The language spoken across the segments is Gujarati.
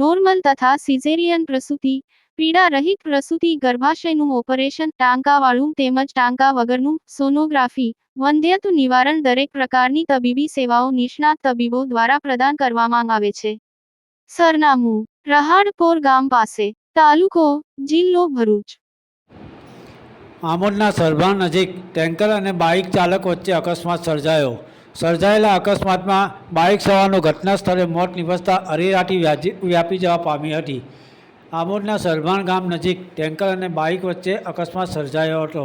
નોર્મલ તથા સિઝેરિયન પ્રસૂતિ પીડા રહિત પ્રસૂતિ, ગર્ભાશયનું ઓપરેશન, ટાંકાવાળું તેમજ ટાંકા વગરનું સોનોગ્રાફી વંધ્યત્વ નિવારણ દરેક પ્રકારની તબીબી સેવાઓ નિષ્ણાત તબીબો દ્વારા પ્રદાન કરવામાં આવે છે. સરનામું, રહાડપોર ગામ પાસે, તાલુકો, જિલ્લો ભરૂચ. આમોદના સરભા નજીક, ટેન્કર અને બાઇક ચાલક વચ્ચે અકસ્માત સર્જાયો. સર્જાયેલા અકસ્માતમાં બાઇક સવારનું ઘટના સ્થળે મોત નિપજતા અરેરાટી વ્યાપી જવા પામી હતી. આમોદના સરભાણ ગામ નજીક ટેન્કર અને બાઇક વચ્ચે અકસ્માત સર્જાયો હતો.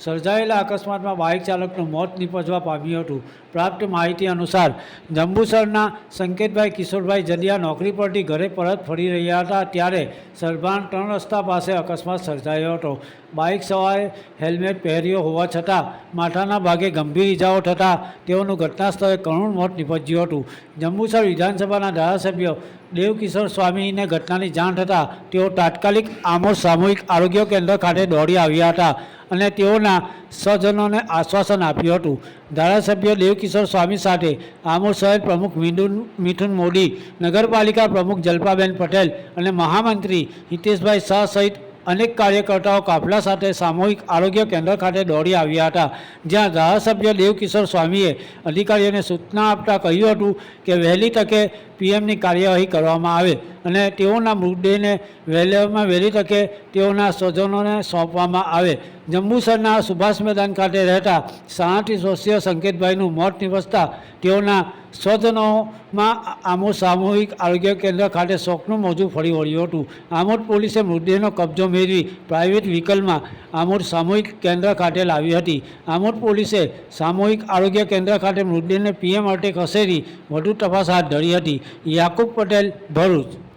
સર્જાયેલા અકસ્માતમાં બાઇક ચાલકનું મોત નિપજવા પામ્યું હતું. પ્રાપ્ત માહિતી અનુસાર, જંબુસરના સંકેતભાઈ કિશોરભાઈ જલિયા નોકરી પરથી ઘરે પરત ફરી રહ્યા હતા ત્યારે સરભાણ ત્રણ રસ્તા પાસે અકસ્માત સર્જાયો હતો. બાઇક સવારે હેલ્મેટ પહેર્યો હોવા છતાં માથાના ભાગે ગંભીર ઇજાઓ થતાં તેઓનું ઘટના સ્થળે કરુણ મોત નીપજ્યું હતું. જંબુસર વિધાનસભાના ધારાસભ્ય દેવકિશોર સ્વામીને ઘટનાની જાણ થતાં તેઓ તાત્કાલિક આમોદ સામૂહિક આરોગ્ય કેન્દ્ર ખાતે દોડી આવ્યા હતા અને તેઓના સ્વજનોને આશ્વાસન આપ્યું હતું. ધારાસભ્ય દેવકિશોર સ્વામી સાથે આમોદ શહેર પ્રમુખ મિથુન મિથુન મોદી, નગરપાલિકા પ્રમુખ જલ્પાબેન પટેલ અને મહામંત્રી હિતેશભાઈ શાહ સહિત અનેક કાર્યકર્તાઓ કાફલા સાથે સામૂહિક આરોગ્ય કેન્દ્ર ખાતે દોડી આવ્યા હતા, જ્યાં ધારાસભ્ય દેવકિશોર સ્વામીએ અધિકારીઓને સૂચના આપતા કહ્યું હતું કે વહેલી તકે પીએમની કાર્યવાહી કરવામાં આવે અને તેઓના મૃતદેહને વહેલામાં વહેલી તકે તેઓના સ્વજનોને સોંપવામાં આવે. જંબુસરના સુભાષ મેદાન ખાતે રહેતા સાણાથી વર્ષીય સંકેતભાઈનું મોત નિવસતા તેઓના સ્વજનોમાં આમોદ સામૂહિક આરોગ્ય કેન્દ્ર ખાતે શોકનું મોજું ફરી વળ્યું હતું. આમોદ પોલીસે મૃતદેહનો કબજો મેળવી પ્રાઇવેટ વ્હીકલમાં આમોદ સામૂહિક કેન્દ્ર ખાતે લાવી હતી. આમોદ પોલીસે સામૂહિક આરોગ્ય કેન્દ્ર ખાતે મૃતદેહને પીએમ અર્થે ખસેડી વધુ તપાસ હાથ ધરી હતી. યાકુબ પટેલ, ભરૂચ.